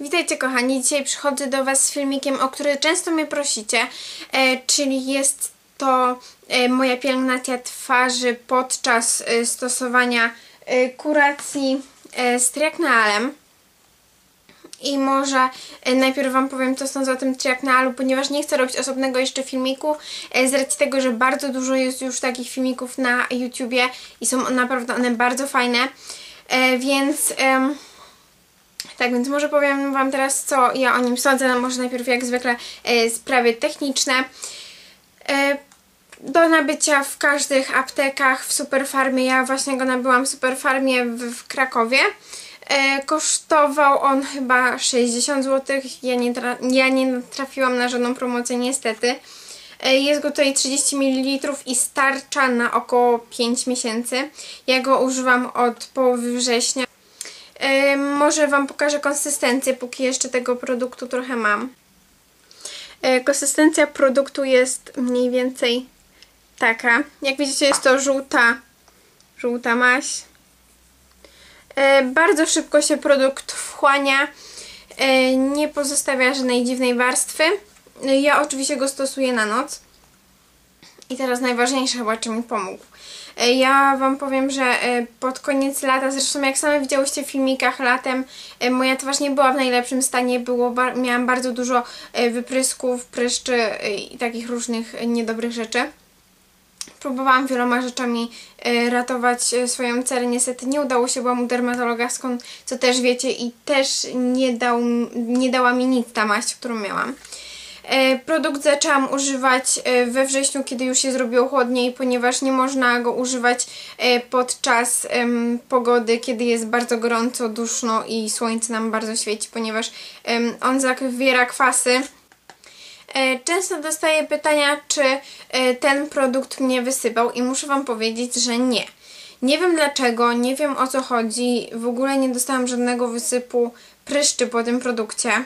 Witajcie kochani, dzisiaj przychodzę do Was z filmikiem, o który często mnie prosicie, e, czyli jest to e, moja pielęgnacja twarzy podczas e, stosowania e, kuracji e, z triaknalem. I może e, najpierw Wam powiem co sądzę o tym triaknalu, ponieważ nie chcę robić osobnego jeszcze filmiku e, z racji tego, że bardzo dużo jest już takich filmików na YouTubie i są naprawdę one bardzo fajne, e, więc... tak, więc może powiem Wam teraz, co ja o nim sądzę. No może najpierw, jak zwykle, e, sprawy techniczne. E, do nabycia w każdych aptekach w Superfarmie. Ja właśnie go nabyłam w Superfarmie w, w Krakowie. E, kosztował on chyba 60 zł. Ja nie, ja nie trafiłam na żadną promocję, niestety. Jest go tutaj 30 ml i starcza na około 5 miesięcy. Ja go używam od połowy września. Może Wam pokażę konsystencję, póki jeszcze tego produktu trochę mam. E, konsystencja produktu jest mniej więcej taka. Jak widzicie jest to żółta, żółta maś. E, bardzo szybko się produkt wchłania. E, nie pozostawia żadnej dziwnej warstwy. Ja oczywiście go stosuję na noc. I teraz najważniejsze chyba, czy mi pomógł. E, Ja Wam powiem, że e, pod koniec lata, zresztą jak same widziałyście w filmikach latem, e, moja twarz nie była w najlepszym stanie, było, miałam bardzo dużo wyprysków, pryszczy i takich różnych niedobrych rzeczy. Próbowałam wieloma rzeczami ratować swoją cerę, niestety nie udało się, byłam u dermatologa, skąd, co też wiecie, i też nie, dał, nie dała mi nic ta maść, którą miałam. E, Produkt zaczęłam używać e, we wrześniu, kiedy już się zrobiło chłodniej, ponieważ nie można go używać e, podczas pogody, kiedy jest bardzo gorąco, duszno i słońce nam bardzo świeci, ponieważ on zawiera kwasy. Często dostaję pytania, czy ten produkt mnie wysypał i muszę Wam powiedzieć, że nie. Nie wiem dlaczego, nie wiem o co chodzi, w ogóle nie dostałam żadnego wysypu pryszczy po tym produkcie.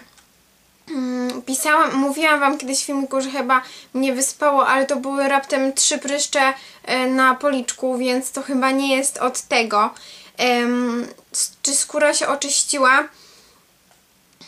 Mm, Pisałam, mówiłam Wam kiedyś w filmiku, że chyba mnie wyspało, ale to były raptem trzy pryszcze e, na policzku, więc to chyba nie jest od tego. Czy skóra się oczyściła?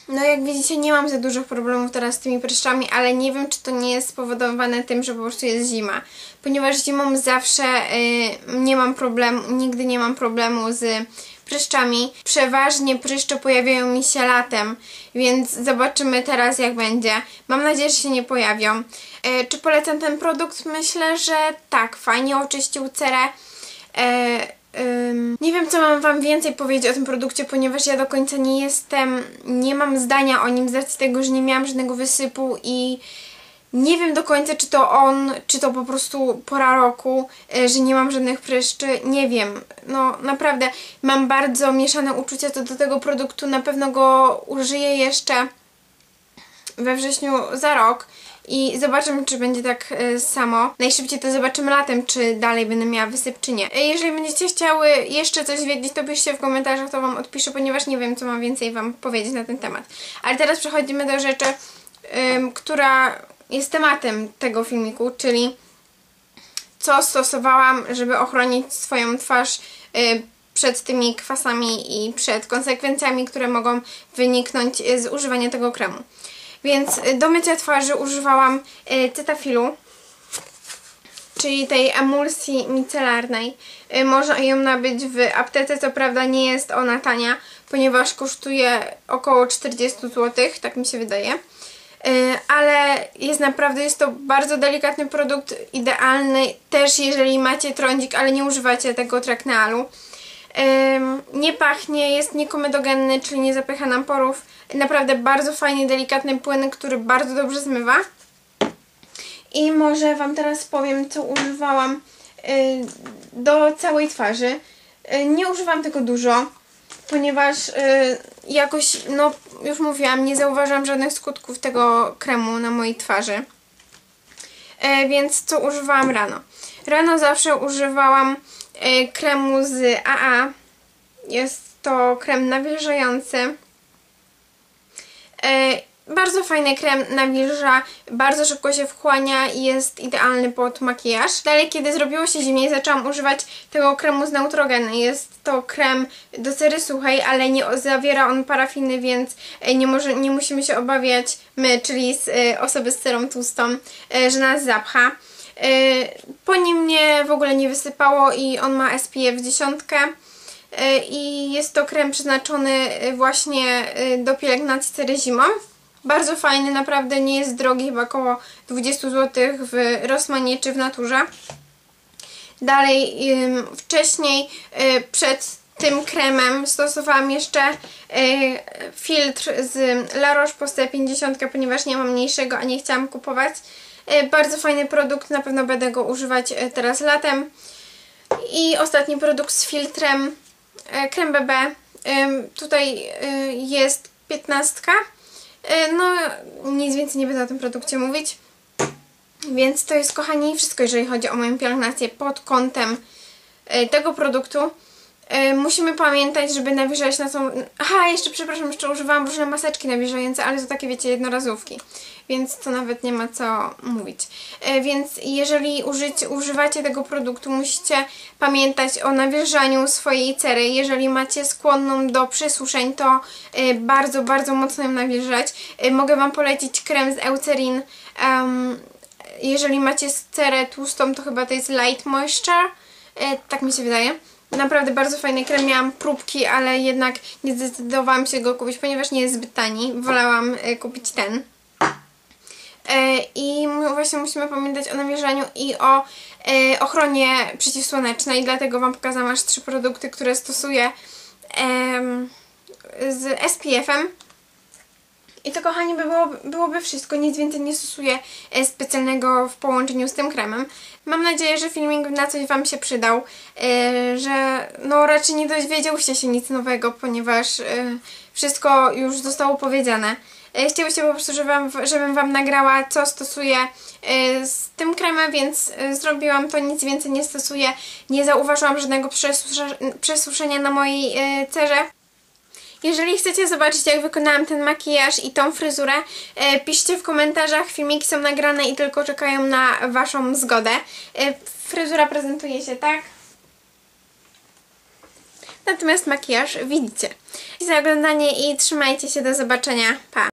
No jak widzicie nie mam za dużych problemów teraz z tymi pryszczami, ale nie wiem czy to nie jest spowodowane tym, że po prostu jest zima. Ponieważ zimą zawsze y, nie mam problemu, nigdy nie mam problemu z pryszczami. Przeważnie pryszcze pojawiają mi się latem, więc zobaczymy teraz jak będzie. Mam nadzieję, że się nie pojawią. Y, czy polecam ten produkt? Myślę, że tak. Fajnie oczyścił cerę. E, ym, nie wiem, co mam Wam więcej powiedzieć o tym produkcie, ponieważ ja do końca nie jestem, nie mam zdania o nim z racji tego, że nie miałam żadnego wysypu i nie wiem do końca, czy to on, czy to po prostu pora roku, e, że nie mam żadnych pryszczy, nie wiem. No naprawdę mam bardzo mieszane uczucia co do tego produktu, na pewno go użyję jeszcze we wrześniu za rok i zobaczymy, czy będzie tak e, samo. Najszybciej to zobaczymy latem, czy dalej będę miała wysyp, czy nie. E, Jeżeli będziecie chciały jeszcze coś wiedzieć, to piszcie w komentarzach, to Wam odpiszę, ponieważ nie wiem, co mam więcej Wam powiedzieć na ten temat. Ale teraz przechodzimy do rzeczy, która jest tematem tego filmiku, czyli co stosowałam, żeby ochronić swoją twarz y, przed tymi kwasami i przed konsekwencjami, które mogą wyniknąć y, z używania tego kremu. Więc y, do mycia twarzy używałam cytafilu, czyli tej emulsji micelarnej. Można ją nabyć w aptece, co prawda nie jest ona tania, ponieważ kosztuje około 40 zł, tak mi się wydaje. Y, ale jest naprawdę, jest to bardzo delikatny produkt, idealny też jeżeli macie trądzik, ale nie używacie tego traknealu. Nie pachnie, jest niekomedogenny, czyli nie zapycha nam porów. Naprawdę bardzo fajny, delikatny płyn, który bardzo dobrze zmywa. I może Wam teraz powiem, co używałam y, do całej twarzy. Y, nie używam tego dużo, ponieważ y, jakoś, no już mówiłam, nie zauważam żadnych skutków tego kremu na mojej twarzy. E, więc co używałam rano? Rano zawsze używałam e, kremu z AA. Jest to krem nawilżający. E, Bardzo fajny krem nawilża, bardzo szybko się wchłania i jest idealny pod makijaż. Dalej, kiedy zrobiło się zimniej, zaczęłam używać tego kremu z Neutrogena. Jest to krem do cery suchej, ale nie zawiera on parafiny, więc e, nie, może, nie musimy się obawiać my, czyli z, y, osoby z cerą tłustą, y, że nas zapcha. Po nim mnie w ogóle nie wysypało i on ma SPF 10 i jest to krem przeznaczony właśnie do pielęgnacji cery zimą. Bardzo fajny, naprawdę nie jest drogi, chyba około 20 zł w Rossmanie czy w Naturze. Dalej, wcześniej, przed tym kremem stosowałam jeszcze filtr z La Roche-Posay 50, ponieważ nie mam mniejszego, a nie chciałam kupować. Bardzo fajny produkt, na pewno będę go używać teraz latem. I ostatni produkt z filtrem, krem BB. Tutaj jest 15 E, no, nic więcej nie będę o tym produkcie mówić. Więc to jest, kochani, wszystko, jeżeli chodzi o moją pielęgnację pod kątem e, tego produktu. E, musimy pamiętać, żeby nawilżać na tą... Aha, jeszcze przepraszam, jeszcze używałam różne maseczki nawilżające, ale to takie, wiecie, jednorazówki. Więc to nawet nie ma co mówić. E, więc jeżeli użyć, używacie tego produktu, musicie pamiętać o nawilżaniu swojej cery. Jeżeli macie skłonną do przesuszeń, to e, bardzo, bardzo mocno ją nawilżać. Mogę Wam polecić krem z Eucerin. jeżeli macie cerę tłustą, to chyba to jest Light Moisture. Tak mi się wydaje. Naprawdę bardzo fajny krem, miałam próbki, ale jednak nie zdecydowałam się go kupić, ponieważ nie jest zbyt tani. Wolałam e, kupić ten. E, I właśnie musimy pamiętać o nawilżaniu i o e, ochronie przeciwsłonecznej, dlatego Wam pokazałam aż trzy produkty, które stosuję z SPF-em. I to kochani by było, byłoby wszystko, nic więcej nie stosuję e, specjalnego w połączeniu z tym kremem. Mam nadzieję, że filmik na coś Wam się przydał, że no raczej nie dowiedziałyście się nic nowego, ponieważ wszystko już zostało powiedziane. Chciałyście po prostu, żebym, żebym Wam nagrała, co stosuję z tym kremem, więc zrobiłam to, nic więcej nie stosuję. Nie zauważyłam żadnego przesuszenia na mojej cerze. Jeżeli chcecie zobaczyć jak wykonałam ten makijaż i tą fryzurę, e, piszcie w komentarzach, filmiki są nagrane i tylko czekają na Waszą zgodę. E, fryzura prezentuje się tak. Natomiast makijaż widzicie. I za oglądanie i trzymajcie się, do zobaczenia. Pa!